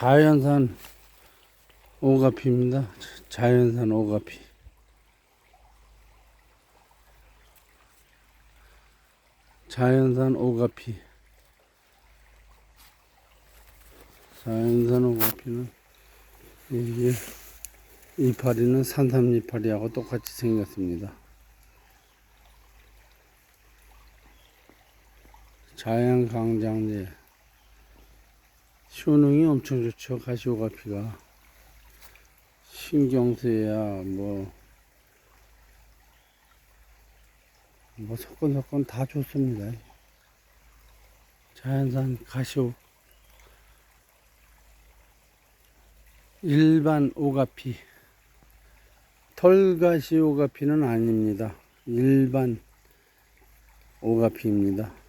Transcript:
자연산 오가피입니다. 자연산 오가피. 자연산 오가피. 자연산 오가피는 이게 이파리는 산삼 이파리하고 똑같이 생겼습니다. 자연 강장제 효능이 엄청 좋죠 가시오가피가. 신경쇠야 뭐, 뭐 석건석건 다 좋습니다. 자연산 가시오. 일반 오가피. 털가시 오가피는 아닙니다. 일반 오가피입니다